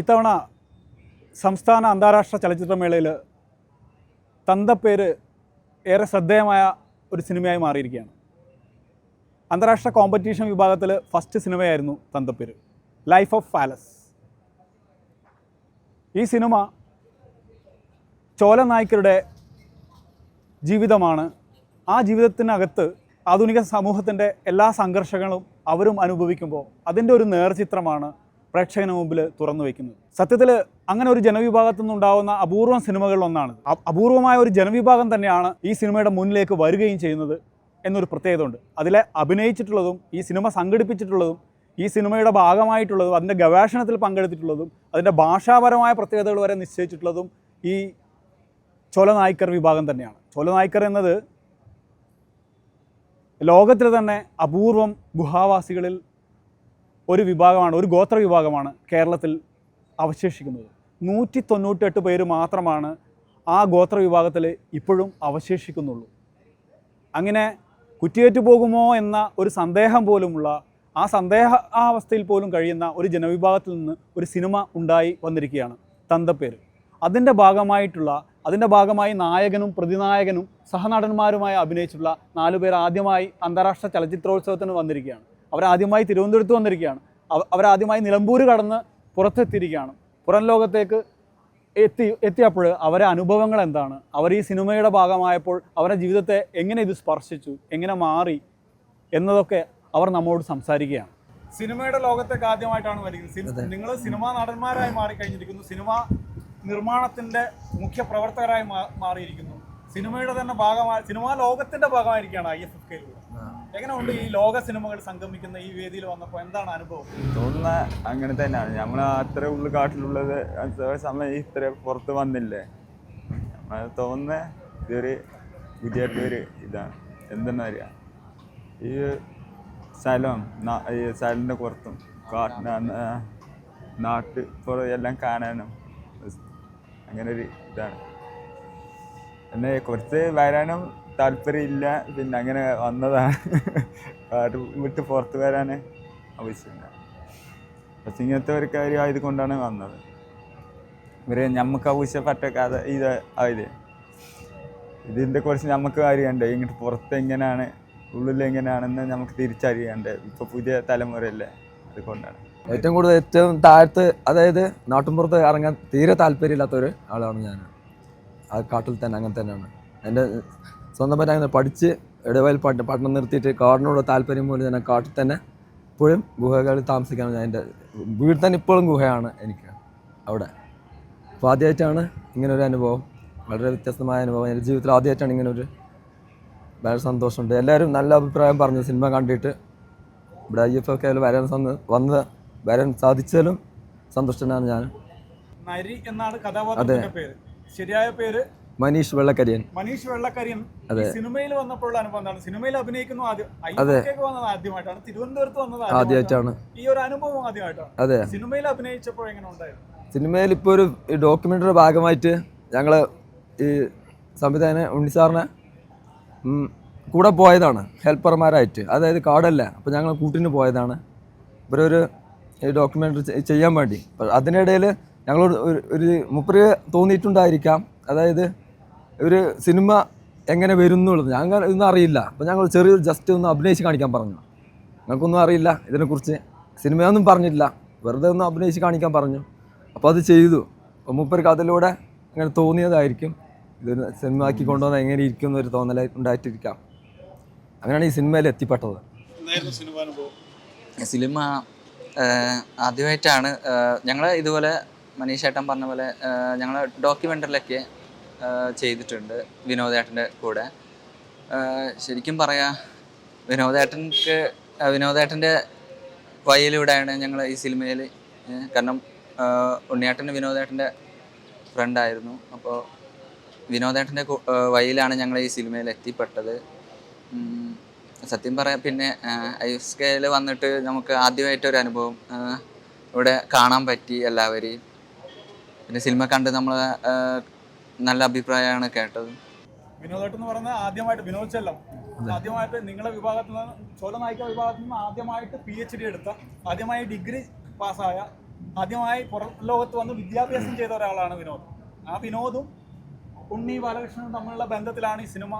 ഇത്തവണ സംസ്ഥാന അന്താരാഷ്ട്ര ചലച്ചിത്രമേളയിൽ തന്തപ്പേര് ഏറെ ശ്രദ്ധേയമായ ഒരു സിനിമയായി മാറിയിരിക്കുകയാണ്. അന്താരാഷ്ട്ര കോമ്പറ്റീഷൻ വിഭാഗത്തിൽ ഫസ്റ്റ് സിനിമയായിരുന്നു തന്തപ്പേര് ലൈഫ് ഓഫ് ഫാലസ് ഈ സിനിമ ചോല നായ്ക്കരുടെ ജീവിതമാണ്. ആ ജീവിതത്തിനകത്ത് ആധുനിക സമൂഹത്തിന്റെ എല്ലാ സംഘർഷങ്ങളും അവരും അനുഭവിക്കുമ്പോൾ അതിന്റെ ഒരു നേർചിത്രമാണ് പ്രേക്ഷകന് മുമ്പിൽ തുറന്നു വയ്ക്കുന്നത്. സത്യത്തിൽ അങ്ങനെ ഒരു ജനവിഭാഗത്തു നിന്നുണ്ടാകുന്ന അപൂർവം സിനിമകളിൽ ഒന്നാണ്. അപൂർവമായ ഒരു ജനവിഭാഗം തന്നെയാണ് ഈ സിനിമയുടെ മുന്നിലേക്ക് വരികയും ചെയ്യുന്നത് എന്നൊരു പ്രത്യേകത ഉണ്ട് അതിലെ അഭിനയിച്ചിട്ടുള്ളതും ഈ സിനിമ സംഘടിപ്പിച്ചിട്ടുള്ളതും ഈ സിനിമയുടെ ഭാഗമായിട്ടുള്ളതും അതിന്റെ ഗവേഷണത്തിൽ പങ്കെടുത്തിട്ടുള്ളതും അതിന്റെ ഭാഷാപരമായ പ്രത്യേകതകൾ വരെ നിശ്ചയിച്ചിട്ടുള്ളതും ഈ ചോലനായ്ക്കർ വിഭാഗം തന്നെയാണ്. ചോല നായ്ക്കർ എന്നത് ലോകത്തിൽ തന്നെ അപൂർവം ഗുഹാവാസികളിൽ ഒരു വിഭാഗമാണ് ഒരു ഗോത്ര വിഭാഗമാണ് കേരളത്തിൽ അവശേഷിക്കുന്നത്. നൂറ്റി തൊണ്ണൂറ്റെട്ട് പേര് മാത്രമാണ് ആ ഗോത്ര വിഭാഗത്തിൽ ഇപ്പോഴും അവശേഷിക്കുന്നുള്ളൂ. അങ്ങനെ കുറ്റിയേറ്റു പോകുമോ എന്ന ഒരു സന്ദേഹം പോലുമുള്ള ആ സന്ദേഹ ആ അവസ്ഥയിൽ പോലും കഴിയുന്ന ഒരു ജനവിഭാഗത്തിൽ നിന്ന് ഒരു സിനിമ ഉണ്ടായി വന്നിരിക്കുകയാണ് തന്തപ്പേര്. അതിന്റെ ഭാഗമായിട്ടുള്ള അതിന്റെ ഭാഗമായി നായകനും പ്രതിനായകനും സഹനടന്മാരുമായി അഭിനയിച്ചിട്ടുള്ള നാലുപേർ ആദ്യമായി അന്താരാഷ്ട്ര ചലച്ചിത്രോത്സവത്തിന് വന്നിരിക്കുകയാണ്. അവരാദ്യമായി തിരുവനന്തപുരത്ത് വന്നിരിക്കുകയാണ്. അവ- അവരാദ്യമായി നിലമ്പൂർ കടന്ന് പുറത്തെത്തിയിരിക്കുകയാണ്. പുറം ലോകത്തേക്ക് എത്തി എത്തിയപ്പോൾ അവരെ അനുഭവങ്ങൾ എന്താണ്? അവർ ഈ സിനിമയുടെ ഭാഗമായപ്പോൾ അവരുടെ ജീവിതത്തെ എങ്ങനെ ഇത് സ്പർശിച്ചു? എങ്ങനെ മാറി? എന്നതൊക്കെ അവർ നമ്മോട് സംസാരിക്കുകയാണ്. സിനിമയുടെ ലോകത്തേക്ക് ആദ്യമായിട്ടാണ് വരുന്നത് നിങ്ങൾ സിനിമാ നടന്മാരായി മാറിക്കഴിഞ്ഞിരിക്കുന്നു. സിനിമ നിർമ്മാണത്തിന്റെ മുഖ്യ പ്രവർത്തകരായി മാറിയിരിക്കുന്നു. സിനിമയുടെ തന്നെ ഭാഗമായി സിനിമാ ലോകത്തിന്റെ ഭാഗമായിരിക്കുകയാണ് ഐ എഫ് എഫ് കെയിലൂടെ എങ്ങനെയുണ്ട് ഈ ലോക സിനിമകൾ സംഗമിക്കുന്ന ഈ വേദിയിൽ വന്നപ്പോൾ എന്താണ് അനുഭവം? തോന്നുന്ന അങ്ങനെ തന്നെയാണ്. നമ്മൾ അത്ര ഉള്ളു കാട്ടിലുള്ളത് സമയം ഇത്ര പുറത്ത് വന്നില്ലേ? നമ്മൾ തോന്നുന്ന ഇതൊരു പുതിയൊരു ഇതാണ്. എന്തെന്ന് അറിയാം? ഈ സ്ഥലം ഈ സ്ഥലത്തിന്റെ പുറത്തും കാട്ടിന് നാട്ട് പുറം എല്ലാം കാണാനും അങ്ങനെ ഒരു ഇതാണ്. എന്നെ കുറച്ച് വരാനും താല്പര്യമില്ല. പിന്നെ അങ്ങനെ വന്നതാണ്. കാട് വിട്ട് പുറത്ത് വരാൻ ആവശ്യമില്ല. പക്ഷെ ഇങ്ങനത്തെ ഒരു കാര്യം ആയതുകൊണ്ടാണ് വന്നത്. ഇവരെ നമുക്ക് ആവശ്യപ്പെട്ട കഥ ഇത് ആയത്. ഇതിന്റെ കുറച്ച് നമുക്ക് അറിയണ്ടേ ഇങ്ങോട്ട് പുറത്ത് എങ്ങനെയാണ് ഉള്ളിൽ എങ്ങനെയാണെന്ന് നമുക്ക് തിരിച്ചറിയണ്ടേ. ഇപ്പോൾ പുതിയ തലമുറയല്ലേ അതുകൊണ്ടാണ്. ഏറ്റവും കൂടുതൽ ഏറ്റവും താഴത്ത് അതായത് നാട്ടിൻപുറത്ത് ഇറങ്ങാൻ തീരെ താല്പര്യമില്ലാത്ത ഒരു ആളാണ് ഞാൻ ആ കാട്ടിൽ തന്നെ അങ്ങനെ തന്നെയാണ്. എന്റെ സ്വന്തമായിട്ട് അങ്ങനെ പഠിച്ച് ഇടവയൽ പാട്ട് പഠനം നിർത്തിയിട്ട് കാടിനോട് താല്പര്യം പോലും ഞാൻ കാട്ടിൽ തന്നെ ഇപ്പോഴും ഗുഹകളിൽ താമസിക്കാണ് ഞാൻ എന്റെ വീട്ടിൽ തന്നെ ഇപ്പോഴും ഗുഹയാണ് എനിക്ക് അവിടെ. അപ്പോൾ ആദ്യമായിട്ടാണ് ഇങ്ങനെ ഒരു അനുഭവം. വളരെ വ്യത്യസ്തമായ അനുഭവം. എന്റെ ജീവിതത്തിൽ ആദ്യമായിട്ടാണ് ഇങ്ങനെ ഒരു വളരെ സന്തോഷമുണ്ട്. എല്ലാവരും നല്ല അഭിപ്രായം പറഞ്ഞു സിനിമ കണ്ടിട്ട്. ഇവിടെ ഐ എഫ് ഒക്കെ വരാൻ സന്ത വന്ന് വരാൻ സാധിച്ചാലും സന്തുഷ്ടനാണ് ഞാൻ. നരി എന്നാണ് പേര്. ശരിയായ പേര് മനീഷ് വെള്ളക്കരിയൻ. മനീഷ് വെള്ളക്കരിയൻ സിനിമയിൽ വന്നപ്പോഴുള്ള അനുഭവം എന്താണ്? സിനിമയിൽ അഭിനയിക്കുന്നു വന്നത് ആദ്യമായിട്ടാണ്. തിരുവനന്തപുരത്ത് വന്നത് ആദ്യമായിട്ടാണ്. ഈ ഒരു അനുഭവം ആദ്യമായിട്ടാണ്. അതെ. സിനിമയിൽ അഭിനയിച്ചപ്പോൾ എങ്ങനെ ഉണ്ടായിരുന്നു? സിനിമയിൽ ഇപ്പോൾ ഒരു ഡോക്യുമെന്ററി ഭാഗമായിട്ട് ഞങ്ങൾ ഈ സംവിധായകനെ ഉണ്ണിസാറിനെ സാറിനെ കൂടെ പോയതാണ്. ഹെൽപ്പർമാരായിട്ട്. അതായത് കാടല്ല. അപ്പോൾ ഞങ്ങൾ കൂട്ടിന് പോയതാണ്. ഇവരൊരു ഡോക്യുമെന്ററി ഡോക്യുമെന്ററി ചെയ്യാൻ വേണ്ടി. അതിനിടയിൽ ഞങ്ങളോട് ഒരു ഒരു മുപ്പര് തോന്നിയിട്ടുണ്ടായിരിക്കാം. അതായത് ഒരു സിനിമ എങ്ങനെ വരും എന്നുള്ളത് ഞങ്ങൾ ഇതൊന്നും അറിയില്ല. അപ്പോൾ ഞങ്ങൾ ചെറിയൊരു ജസ്റ്റ് ഒന്ന് അഭിനയിച്ച് കാണിക്കാൻ പറഞ്ഞു. ഞങ്ങൾക്കൊന്നും അറിയില്ല ഇതിനെക്കുറിച്ച്. സിനിമയൊന്നും പറഞ്ഞില്ല വെറുതെ ഒന്ന് അഭിനയിച്ച് കാണിക്കാൻ പറഞ്ഞു. അപ്പോൾ അത് ചെയ്തു. അപ്പോൾ മൂപ്പർക്ക് അതിലൂടെ അങ്ങനെ തോന്നിയതായിരിക്കും. ഇതൊരു സിനിമ ആക്കി കൊണ്ടുവന്നാൽ എങ്ങനെ ഇരിക്കും എന്നൊരു തോന്നൽ ഉണ്ടായിട്ടിരിക്കാം. അങ്ങനെയാണ് ഈ സിനിമയിൽ എത്തിപ്പെട്ടത്. എന്തായിരുന്നു സിനിമ അനുഭവം? സിനിമ ആദ്യമായിട്ടാണ് ഞങ്ങൾ ഇതുപോലെ മനീഷ് ഏട്ടൻ പറഞ്ഞ പോലെ ഞങ്ങൾ ഡോക്യുമെന്ററിലൊക്കെ ചെയ്തിട്ടുണ്ട് വിനോദേട്ടന്റെ കൂടെ. ശരിക്കും പറയാ വിനോദേട്ടൻക്ക് വിനോദേട്ടന്റെ വഴിയിലൂടെയാണ് ഞങ്ങൾ ഈ സിനിമയിൽ കാരണം ഉണ്ണിയേട്ടൻ വിനോദേട്ടന്റെ ഫ്രണ്ടായിരുന്നു. അപ്പോൾ വിനോദേട്ടന്റെ വയലാണ് ഞങ്ങൾ ഈ സിനിമയിൽ എത്തിപ്പെട്ടത്. സത്യം പറയാം പിന്നെ ഐ എസ് കെയിൽ വന്നിട്ട് നമുക്ക് ആദ്യമായിട്ടൊരു അനുഭവം ഇവിടെ കാണാൻ പറ്റി എല്ലാവരെയും. പിന്നെ സിനിമ കണ്ട് നമ്മൾ നല്ല അഭിപ്രായമാണ് കേട്ടത്. വിനോദേട്ടൻ എന്ന് പറയുന്നത് ആദ്യമായിട്ട് വിനോദ് ചെല്ലം. ആദ്യമായിട്ട് നിങ്ങളുടെ വിഭാഗത്തിൽ നിന്ന് ചോല നായിക വിഭാഗത്തിൽ നിന്ന് ആദ്യമായിട്ട് പി എച്ച് ഡി എടുത്ത ആദ്യമായി ഡിഗ്രി പാസ്സായ ആദ്യമായി പുറം ലോകത്ത് വന്ന് വിദ്യാഭ്യാസം ചെയ്ത ഒരാളാണ് വിനോദ്. ആ വിനോദും ഉണ്ണി ബാലകൃഷ്ണനും തമ്മിലുള്ള ബന്ധത്തിലാണ് ഈ സിനിമ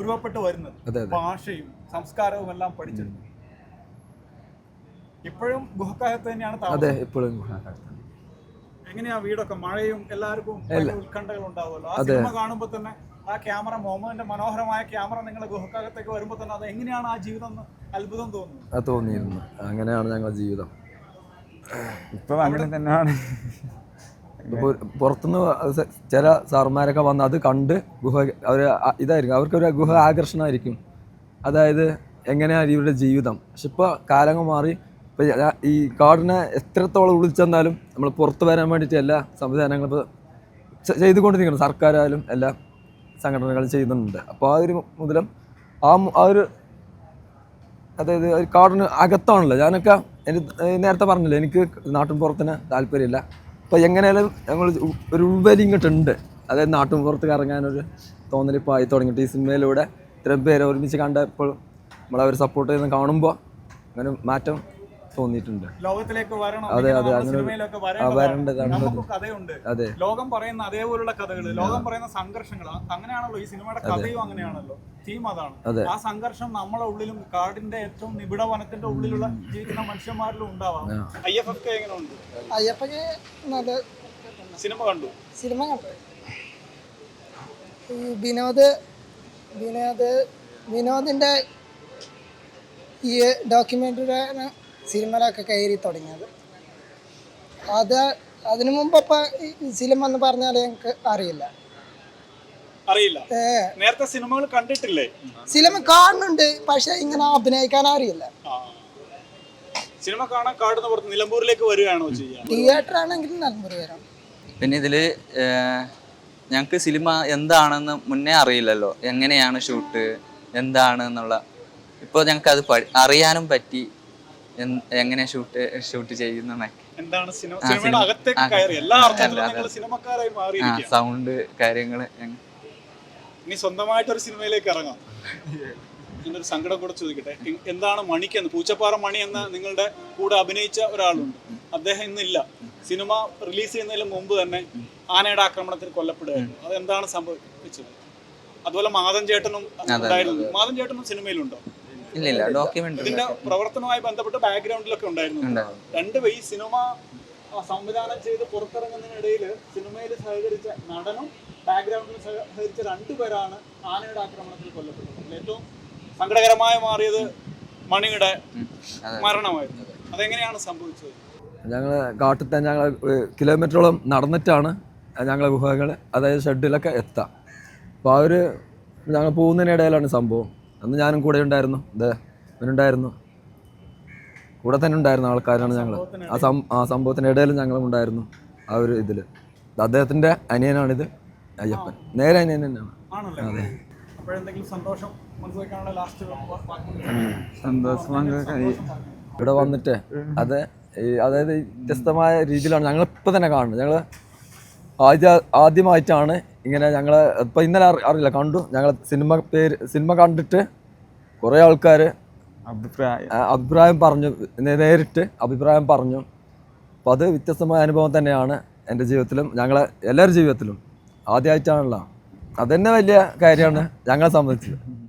ഉരുവപ്പെട്ട് വരുന്നത്. ഭാഷയും സംസ്കാരവും എല്ലാം പഠിച്ചിരുന്നു ഇപ്പോഴും ഗുഹക്കകത്ത് തന്നെയാണ് അതെ താമസം. ഇപ്പോഴും എങ്ങനെയാ വീടൊക്കെ? മഴയും എല്ലാവർക്കും ഉത്കണ്ഠകൾ ഉണ്ടാവുമല്ലോ. ആ സിനിമ കാണുമ്പോൾ തന്നെ ആ ക്യാമറ മോമന്റെ മനോഹരമായ ക്യാമറ നിങ്ങളെ ഗുഹക്കകത്തേക്ക് വരുമ്പോൾ തന്നെ അത് എങ്ങനെയാണ് ആ ജീവിതം എന്ന് അത്ഭുതം തോന്നുന്നു അത് തോന്നിയിരുന്നു. അങ്ങനെയാണ് ഞങ്ങളുടെ ജീവിതം. ഇപ്പൊ അങ്ങനെ തന്നെയാണ്. പുറത്തുനിന്ന് ചില സാർമാരൊക്കെ വന്ന് അത് കണ്ട് ഗുഹ അവർ ഇതായിരിക്കും. അവർക്കൊരു ഗുഹ ആകർഷണമായിരിക്കും. അതായത് എങ്ങനെയാണ് ഇവരുടെ ജീവിതം? പക്ഷെ ഇപ്പോൾ കാലങ്ങൾ മാറി ഇപ്പോൾ ഈ കാടിനെ എത്രത്തോളം ഉളിച്ചെന്നാലും നമ്മൾ പുറത്ത് വരാൻ വേണ്ടിയിട്ട് എല്ലാ സംവിധാനങ്ങളും ഇപ്പോൾ ചെയ്തുകൊണ്ടിരിക്കണം സർക്കാരായാലും എല്ലാ സംഘടനകളും ചെയ്യുന്നുണ്ട്. അപ്പോൾ ആ ഒരു മുതലും ആ ആ ഒരു അതായത് ഒരു കാടിന് അകത്താണല്ലോ. ഞാനൊക്കെ എനിക്ക് നേരത്തെ പറഞ്ഞില്ല എനിക്ക് നാട്ടിൻ പുറത്തിന് താല്പര്യമില്ല. അപ്പോൾ എങ്ങനെയാലും ഞങ്ങൾ ഒരു ഉൾവലി ഇങ്ങോട്ടുണ്ട്. അതായത് നാട്ടിൻ പുറത്ത് ഇറങ്ങാനൊരു തോന്നലിപ്പായി തുടങ്ങിയിട്ട് ഈ സിനിമയിലൂടെ ഇത്രയും പേരെ ഒരുമിച്ച് കണ്ടപ്പോൾ നമ്മളവർ സപ്പോർട്ട് ചെയ്യുന്ന കാണുമ്പോൾ അങ്ങനെ മാറ്റം തോന്നിയിട്ടുണ്ട്. ലോകത്തിലേക്ക് വരണം അതെ, അതെ, വരണ്ട് അങ്ങനെ കഥയുണ്ട്. അതെ. ലോകം പറയുന്ന അതേപോലുള്ള കഥകൾ ലോകം പറയുന്ന സംഘർഷങ്ങൾ അങ്ങനെയാണല്ലോ ഈ സിനിമയുടെ കഥയും അങ്ങനെയാണല്ലോ. തീം അതാണ്. അതെ. ആ സംഘർഷം നമ്മളെ ഉള്ളിലും കാടിന്റെ ഏറ്റവും നിബിഡ വനത്തിന്റെ ഉള്ളിലുള്ള ജീവിക്കുന്ന മനുഷ്യന്മാരിലും ഉണ്ടാവാം. ഐ എഫ് എഫ് എങ്ങനെ ഉണ്ട് അയ്യപ്പക്ക് നല്ല സിനിമ കണ്ടു. സിനിമ കണ്ടു. വിനോദ് വിനോദ് വിനോദിന്റെ ഈ ഡോക്യുമെന്ററിയാണ് സിനിമയിലൊക്കെ കയറി തുടങ്ങിയത്. അത് അതിനു മുമ്പ് സിനിമ എന്ന് പറഞ്ഞാൽ ഞങ്ങൾക്ക് അറിയില്ല. അറിയില്ല. നേരത്തെ സിനിമകൾ കണ്ടിട്ടില്ലേ? സിനിമ കാണുന്നുണ്ട് പക്ഷെ ഇങ്ങനെ അഭിനയിക്കാൻ അറിയില്ല. സിനിമ കാണാൻ കാടുന്ന പുറത്ത് നിലമ്പൂരിലേക്ക് വരികയാണോ ചെയ്യാൻ തിയേറ്റർ ആണെങ്കിൽ നിലമ്പൂർ വരാം. പിന്നെ ഇതിൽ ഞങ്ങൾക്ക് സിനിമ എന്താണെന്ന് മുന്നേ അറിയില്ലല്ലോ. എങ്ങനെയാണ് ഷൂട്ട് എന്താണ് എന്നുള്ള. ഇപ്പോൾ ഞങ്ങൾക്ക് അത് അറിയാനും പറ്റി. എങ്ങനെ ഷൂട്ട് ഷൂട്ട് മാറിയിരിക്കുക സൗണ്ട് കാര്യങ്ങൾ ഇനി സ്വന്തമായിട്ടൊരു സിനിമയിലേക്ക് ഇറങ്ങാം. എന്നൊരു സങ്കടം കൂടെ ചോദിക്കട്ടെ. എന്താണ് മണിക്ക് എന്ന് പൂച്ചപ്പാറ മണി എന്ന നിങ്ങളുടെ കൂടെ അഭിനയിച്ച ഒരാളുണ്ട്. അദ്ദേഹം ഇന്നില്ല. സിനിമ റിലീസ് ചെയ്യുന്നതിന് മുമ്പ് തന്നെ ആനയുടെ ആക്രമണത്തിൽ കൊല്ലപ്പെടുകയായിരുന്നു. അതെന്താണ് സംഭവിച്ചത്? അതുപോലെ മാതൻ ചേട്ടനും ഉണ്ടായിരുന്നു. മാതൻ ചേട്ടനും സിനിമയിലുണ്ടോ? ഇല്ല ഇല്ല. ഡോക്യുമെന്ററി ഇതിന്റെ പ്രവർത്തനവുമായി ബന്ധപ്പെട്ട് ബാക്ക്ഗ്രൗണ്ടിലൊക്കെ ഉണ്ടായിരുന്നു. ഉണ്ടായിരുന്നു. രണ്ട് ഈ സിനിമ സംവിധാനം ചെയ്ത് പുറത്തിറങ്ങുന്നതിനിടയിൽ സിനിമയിൽ സഹകരിച്ച നടനും ബാക്ക്ഗ്രൗണ്ടിൽ സഹകരിച്ച രണ്ടുപേരാണ് ആനയുടെ ആക്രമണത്തിൽ കൊല്ലപ്പെട്ടത്. ഏറ്റവും സങ്കടകരമായി മാറിയത് മണിയുടെ അതെ. മരണമായിരുന്നു. അതെങ്ങനെയാണ് സംഭവിച്ചത്? ഞങ്ങൾ കാട്ടിൽ തന്നെ ഞങ്ങൾ കിലോമീറ്ററോളം നടന്നിട്ടാണ് ഞങ്ങളെ ഗുഹകൾ അതായത് ഷെഡിലൊക്കെ എത്താം. അപ്പോൾ ആ ഒരു ഞങ്ങൾ പോകുന്നതിനിടയിലാണ് സംഭവം. അന്ന് ഞാനും കൂടെ ഉണ്ടായിരുന്നു. ഇത് ഇവനുണ്ടായിരുന്നു. കൂടെ തന്നെ ഉണ്ടായിരുന്ന ആൾക്കാരാണ് ഞങ്ങൾ ആ സം ആ സംഭവത്തിന്റെ ഇടയിലും ഞങ്ങളും ഉണ്ടായിരുന്നു. ആ ഒരു ഇതിൽ അദ്ദേഹത്തിന്റെ അനിയനാണിത്. അയ്യപ്പൻ. നേരെ അനിയൻ തന്നെയാണ്. അതെ. സന്തോഷം ഇവിടെ വന്നിട്ട് അത് ഈ അതായത് വ്യത്യസ്തമായ രീതിയിലാണ് ഞങ്ങൾ ഇപ്പം തന്നെ കാണുന്നത്. ഞങ്ങൾ ആദ്യ ആദ്യമായിട്ടാണ് ഇങ്ങനെ ഞങ്ങൾ ഇപ്പം ഇന്നലെ അറി- അറിയില്ല കണ്ടു. ഞങ്ങൾ സിനിമ പേര് സിനിമ കണ്ടിട്ട് കുറേ ആൾക്കാർ അഭിപ്രായം. അഭിപ്രായം പറഞ്ഞു നേരിട്ട് അഭിപ്രായം പറഞ്ഞു. അപ്പം അത് വ്യത്യസ്തമായ അനുഭവം തന്നെയാണ് എന്റെ ജീവിതത്തിലും ഞങ്ങളെ എല്ലാവരുടെ ജീവിതത്തിലും. ആദ്യമായിട്ടാണല്ലോ അതന്നെ വലിയ കാര്യമാണ് ഞങ്ങളെ സംബന്ധിച്ചത്